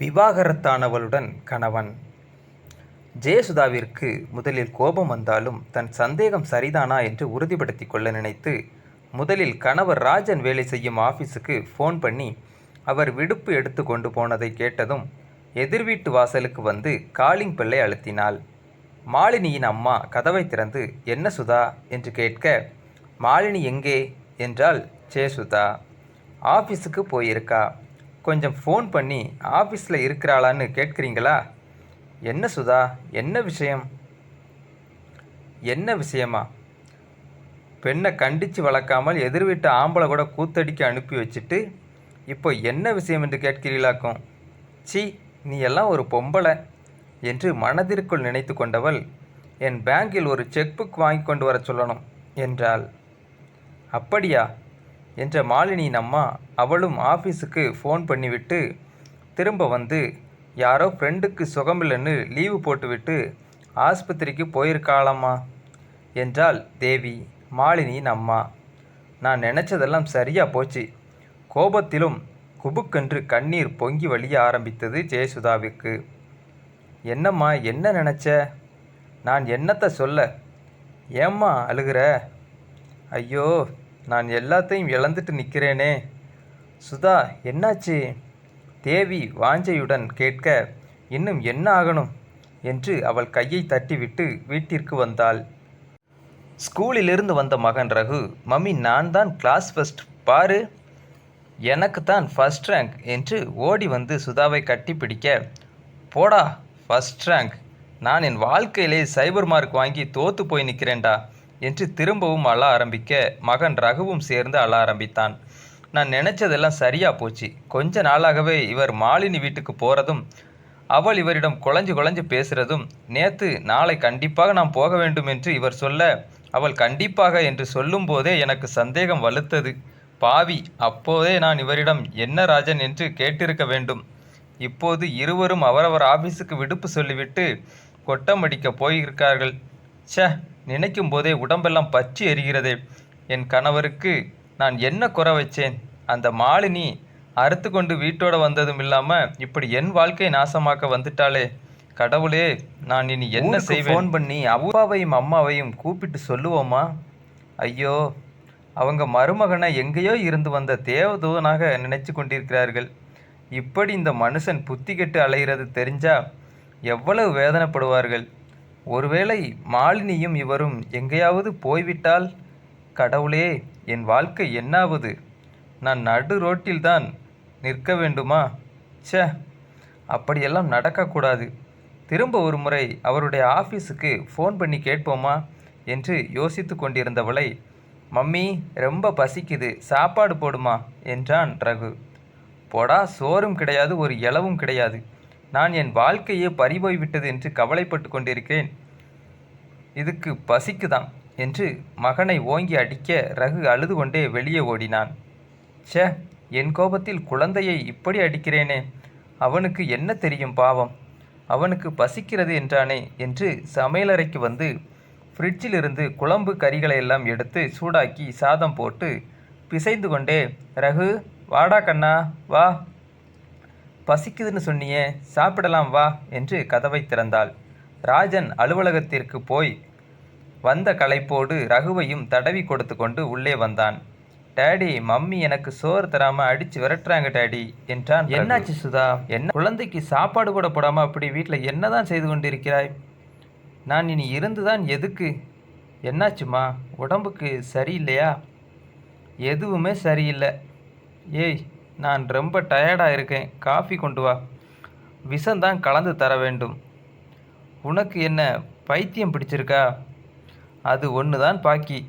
விவாகரத்தானவளுடன் கணவன். ஜெயசுதாவிற்கு முதலில் கோபம் வந்தாலும் தன் சந்தேகம் சரிதானா என்று உறுதிப்படுத்திக் கொள்ள நினைத்து முதலில் கணவர் ராஜன் வேலை செய்யும் ஆஃபீஸுக்கு ஃபோன் பண்ணி அவர் விடுப்பு எடுத்து கொண்டு போனதை கேட்டதும் எதிர் வீட்டு வாசலுக்கு வந்து காலிங் பெல்லை அழுத்தினாள். மாலினியின் அம்மா கதவை திறந்து என்ன சுதா? என்று கேட்க மாலினி எங்கே? என்றால் ஜெயசுதா ஆஃபீஸுக்கு போயிருக்கா? கொஞ்சம் ஃபோன் பண்ணி ஆஃபீஸில் இருக்கிறாளான்னு கேட்குறீங்களா? என்ன சுதா? என்ன விஷயம்? என்ன விஷயமா? பெண்ணை கண்டித்து வளர்க்காமல் எதிர் வீட்டு ஆம்பளை கூட கூத்தடிக்க அனுப்பி வச்சுட்டு இப்போ என்ன விஷயம் என்று கேட்கிறீளாக்கும்? சி நீ எல்லாம் ஒரு பொம்பளை என்று மனதிற்குள் நினைத்து கொண்டவள் என் பேங்கில் ஒரு செக் புக் வாங்கி கொண்டு வர சொல்லணும் என்றாள். அப்படியா? என்ற மாலினியின் அம்மா அவளும் ஆஃபீஸுக்கு ஃபோன் பண்ணிவிட்டு திரும்ப வந்து யாரோ ஃப்ரெண்டுக்கு சுகமில்லைன்னு லீவு போட்டுவிட்டு ஆஸ்பத்திரிக்கு போயிருக்காளாம்மா என்றாள் தேவி மாலினியின் அம்மா நான் நினச்சதெல்லாம் சரியா போச்சு. கோபத்திலும் குபுக்கென்று கண்ணீர் பொங்கி வழிய ஆரம்பித்தது ஜெயசுதாவிற்கு என்னம்மா என்ன நினச்ச? நான் என்னத்தை சொல்ல? ஏம்மா அழுகிற? ஐயோ நான் எல்லாத்தையும் இழந்துட்டு நிற்கிறேனே சுதா என்னாச்சு? தேவி வாஞ்சையுடன் கேட்க இன்னும் என்ன ஆகணும்? என்று அவள் கையை தட்டிவிட்டு வீட்டிற்கு வந்தாள். ஸ்கூலிலிருந்து வந்த மகன் ரகு மம்மி நான் தான் கிளாஸ் ஃபர்ஸ்ட் பாரு. எனக்கு தான் ஃபஸ்ட் ரேங்க் என்று ஓடி வந்து சுதாவை கட்டிப்பிடிக்க போடா ஃபர்ஸ்ட் ரேங்க் நான் என் வாழ்க்கையிலே சைபர் மார்க் வாங்கி தோத்து போய் நிற்கிறேன்டா என்று திரும்பவும் அழ ஆரம்பிக்க மகன் ரகுவும் சேர்ந்து அழ ஆரம்பித்தான். நான் நினைச்சதெல்லாம் சரியா போச்சு. கொஞ்ச நாளாகவே இவர் மாலினி வீட்டுக்கு போகிறதும் அவள் இவரிடம் குழஞ்சு குழஞ்சு பேசுகிறதும் நேத்து நாளை கண்டிப்பாக நாம் போக வேண்டும் என்று இவர் சொல்ல அவள் கண்டிப்பாக என்று சொல்லும்போதே எனக்கு சந்தேகம் வலுத்தது. பாவி அப்போதே நான் இவரிடம் என்ன ராஜன் என்று கேட்டிருக்க வேண்டும். இப்போது இருவரும் அவரவர் ஆபீஸுக்கு விடுப்பு சொல்லிவிட்டு கொட்டம் அடிக்கப் போயிருக்கார்கள். ச்சே நினைக்கும் போதே உடம்பெல்லாம் பற்றி எரிகிறதே. என் கணவருக்கு நான் என்ன குறை வச்சேன்? அந்த மாலினி அறுத்து கொண்டு வீட்டோட வந்ததும் இல்லாம இப்படி என் வாழ்க்கை நாசமாக்க வந்துட்டாளே. கடவுளே நான் இனி என்ன செய்வேன்? ஃபோன் பண்ணி அப்பாவையும் அம்மாவையும் கூப்பிட்டு சொல்லுவோமா? ஐயோ அவங்க மருமகனை எங்கேயோ இருந்து வந்த தேவதூதனாக நினைச்சு கொண்டிருக்கிறார்கள். இப்படி இந்த மனுஷன் புத்தி கெட்டு அலைகிறது தெரிஞ்சா எவ்வளவு வேதனைப்படுவார்கள். ஒருவேளை மாலினியும் இவரும் எங்கேயாவது போய்விட்டால்? கடவுளே என் வாழ்க்கை என்னாவது? நான் நடு ரோட்டில்தான் நிற்க வேண்டுமா? சே அப்படியெல்லாம் நடக்கக்கூடாது திரும்ப ஒரு முறை அவருடைய ஆஃபீஸுக்கு ஃபோன் பண்ணி கேட்போமா? என்று யோசித்து கொண்டிருந்தவளை மம்மி ரொம்ப பசிக்குது சாப்பாடு போடுமா? என்றான் ரகு. போடா சோறும் கிடையாது ஒரு இலவும் கிடையாது. நான் என் வாழ்க்கையே பறிபோய் விட்டது என்று கவலைப்பட்டு கொண்டிருக்கிறேன். இதுக்கு பசிக்குதான் என்று மகனை ஓங்கி அடிக்க ரகு அழுது கொண்டே வெளியே ஓடினான். ச்சே என் கோபத்தில் குழந்தையை இப்படி அடிக்கிறேனே. அவனுக்கு என்ன தெரியும் பாவம்? அவனுக்கு பசிக்கிறது என்றானே என்று சமையலறைக்கு வந்து ஃப்ரிட்ஜில் இருந்து குழம்பு கறிகளை எல்லாம் எடுத்து சூடாக்கி சாதம் போட்டு பிசைந்து கொண்டே ரகு வாடா கண்ணா வா. பசிக்குதுன்னு சொன்னியே சாப்பிடலாம் வா என்று கதவை திறந்தாள். ராஜன் அலுவலகத்திற்கு போய் வந்த களைப்போடு ரகுவையும் தடவி கொடுத்து கொண்டு உள்ளே வந்தான். டேடி மம்மி எனக்கு சோறு தராம அடிச்சு விரட்டுறாங்க டேடி என்றான் என்னாச்சு சுதா? என்ன? குழந்தைக்கு சாப்பாடு கூட போடாம அப்படி வீட்டில் என்னதான் செய்து கொண்டிருக்கிறாய்? நான் இனி இருந்துதான் எதுக்கு? என்னாச்சுமா? உடம்புக்கு சரியில்லையா? எதுவுமே சரியில்லை. ஏய் நான் ரொம்ப டயர்டாக இருக்கேன் காஃபி கொண்டு வா. விஷந்தான் கலந்து தர வேண்டும். உனக்கு என்ன பைத்தியம் பிடிச்சிருக்கா? அது ஒன்று தான் பாக்கி.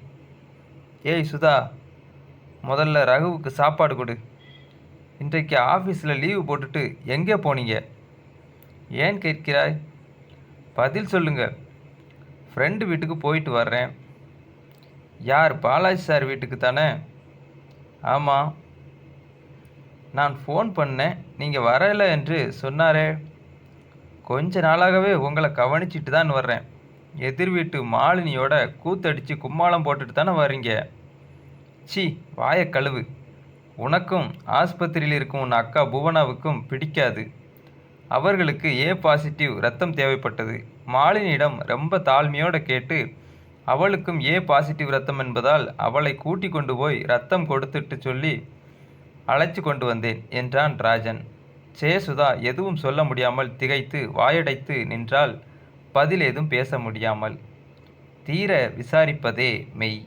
ஏய் சுதா முதல்ல ரகுவுக்கு சாப்பாடு கொடு. இன்றைக்கு ஆஃபீஸில் லீவு போட்டுட்டு எங்கே போனீங்க? ஏன் கேட்கிறாய்? பதில் சொல்லுங்க. ஃப்ரெண்டு வீட்டுக்கு போயிட்டு வர்றேன். யார் பாலாஜி சார் வீட்டுக்கு தானே? ஆமாம் நான் ஃபோன் பண்ணேன். நீங்கள் வரல என்று சொன்னாரே. கொஞ்ச நாளாகவே உங்களை கவனிச்சிட்டு தான் வர்றேன். எதிர் வீட்டு மாலினியோட கூத்தடிச்சு கும்மாளம் போட்டுட்டு தானே வரீங்க சி வாயை கழுவு. உனக்கும் ஆஸ்பத்திரியில் இருக்கும் உன் அக்கா புவனாவுக்கும் பிடிக்காது. அவர்களுக்கு ஏ பாசிட்டிவ் ரத்தம் தேவைப்பட்டது. மாலினியிடம் ரொம்ப தாழ்மையோடு கேட்டு அவளுக்கும் ஏ பாசிட்டிவ் ரத்தம் என்பதால் அவளை கூட்டி கொண்டு போய் ரத்தம் கொடுத்துட்டு சொல்லி அழைச்சு கொண்டு வந்தேன் என்றான் ராஜன். ஜெயசுதா எதுவும் சொல்ல முடியாமல் திகைத்து வாயடைத்து நின்றால் பதில் ஏதும் பேச முடியாமல். தீர விசாரிப்பதே மெய்.